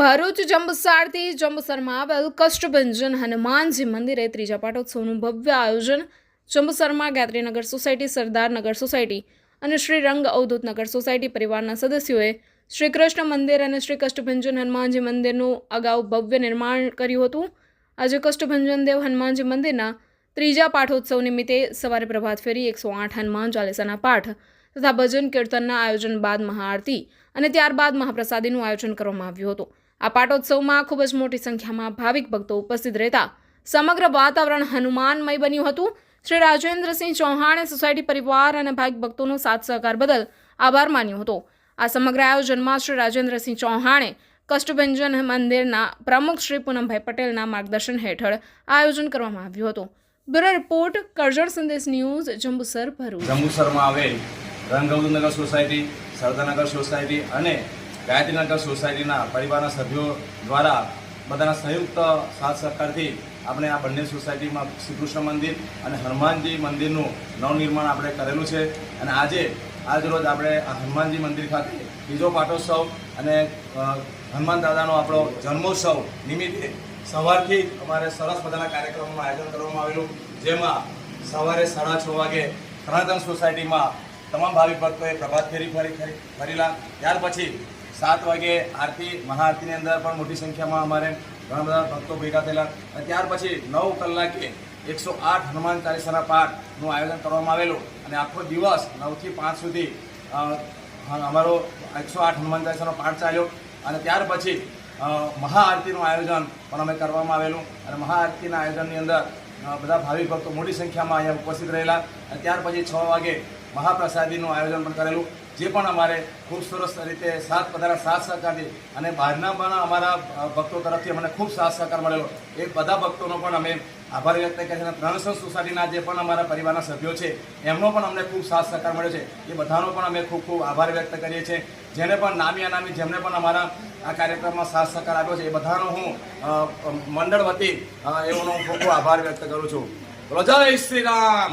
ભરૂચ જંબુસારથી જંબુસરમાં આવેલ કષ્ટભંજન હનુમાનજી મંદિરે ત્રીજા પાટોત્સવનું ભવ્ય આયોજન જંબુસરમાં ગાયત્રીનગર સોસાયટી સરદારનગર સોસાયટી અને શ્રી રંગ અવધૂતનગર સોસાયટી પરિવારના સદસ્યોએ શ્રી કૃષ્ણ મંદિર અને શ્રી કષ્ટભંજન હનુમાનજી મંદિરનું અગાઉ ભવ્ય નિર્માણ કર્યું હતું. આજે કષ્ટભંજન દેવ હનુમાનજી મંદિરના ત્રીજા પાઠોત્સવ નિમિત્તે સવારે પ્રભાત ફેરી એકસો આઠ હનુમાન ચાલીસાના પાઠ તથા ભજન કીર્તનના આયોજન બાદ મહાઆરતી અને ત્યારબાદ મહાપ્રસાદીનું આયોજન કરવામાં આવ્યું હતું. આ પાટોત્સવમાં ખૂબ જ મોટી સંખ્યામાં ભાવિક ભક્તો ઉપસ્થિત રહેતા સમગ્ર વાતાવરણ હનુમાનમય બન્યું હતું. શ્રી રાજેન્દ્રસિંહ ચૌહાણે સોસાયટી પરિવાર અને ભાવિક ભક્તોનો સાથ સહકાર બદલ આભાર માન્યો હતો. આ સમગ્ર આયોજનમાં શ્રી રાજેન્દ્રસિંહ ચૌહાણે કષ્ટભંજન મંદિરના પ્રમુખ શ્રી પૂનમભાઈ પટેલના માર્ગદર્શન હેઠળ આયોજન કરવામાં આવ્યું હતું. બ્યુરો રિપોર્ટ, કરજણ સંદેશ ન્યૂઝ, જંબુસર ભરૂચ. જંબુસરમાં આવેલ રંગવદનગર સોસાયટી, સરદારનગર સોસાયટી અને ગાયત્રીનગર સોસાયટીના પરિવારના સભ્યો દ્વારા બધાના સંયુક્ત સાથ સહકારથી આપણે આ બંને સોસાયટીમાં શ્રી કૃષ્ણ મંદિર અને હનુમાનજી મંદિરનું નવનિર્માણ આપણે કરેલું છે. અને આજે, આજ રોજ આપણે આ હનુમાનજી મંદિર ખાતે બીજો પાટોત્સવ અને હનુમાન દાદાનો આપણો જન્મોત્સવ નિમિત્તે સવારથી અમારે સરસ બધાના કાર્યક્રમોનું આયોજન કરવામાં આવેલું, જેમાં સવારે સાડા છ વાગે સનાતન સોસાયટીમાં તમામ ભાવિક ભક્તોએ પ્રભાત ફરી ફરી, ફરેલા. ત્યાર પછી સાત વાગે આરતી, મહાઆરતીની અંદર પણ મોટી સંખ્યામાં અમારે ઘણા બધા ભક્તો ભેગા થયેલા. અને ત્યાર પછી નવ કલાકે એકસો આઠ હનુમાન ચાલીસાના પાઠનું આયોજન કરવામાં આવેલું. અને આખો દિવસ નવથી પાંચ સુધી અમારો એકસો આઠ હનુમાન ચાલીસાનો પાઠ ચાલ્યો. અને ત્યાર પછી મહાઆરતીનું આયોજન પણ અમે કરવામાં આવેલું. અને મહાઆરતીના આયોજનની અંદર બધા ભાવિક ભક્તો મોટી સંખ્યામાં અહીંયા ઉપસ્થિત રહેલા. અને ત્યાર પછી છ વાગે મહાપ્રસાદીનું આયોજન પણ કરેલું. જે પણ અમારે ખૂબ સરસ રીતે સાથ પધારા સાથ સહકારથી અને બહારના પણ અમારા ભક્તો તરફથી અમને ખૂબ સાથ સહકાર મળેલો. એ બધા ભક્તોનો પણ અમે આભાર વ્યક્ત કરીએ છીએ અને ત્રણસો સોસાયટીના જે પણ અમારા પરિવારના સભ્યો છે, એમનો પણ અમને ખૂબ સાથ સહકાર મળ્યો છે. એ બધાનો પણ અમે ખૂબ ખૂબ આભાર વ્યક્ત કરીએ છીએ. જેને પણ નામી અનામી જેમને પણ અમારા આ કાર્યક્રમમાં સાથ સહકાર આપ્યો છે, એ બધાનો હું મંડળ વતી એઓનો ખૂબ ખૂબ આભાર વ્યક્ત કરું છું. રજા શ્રી રામ!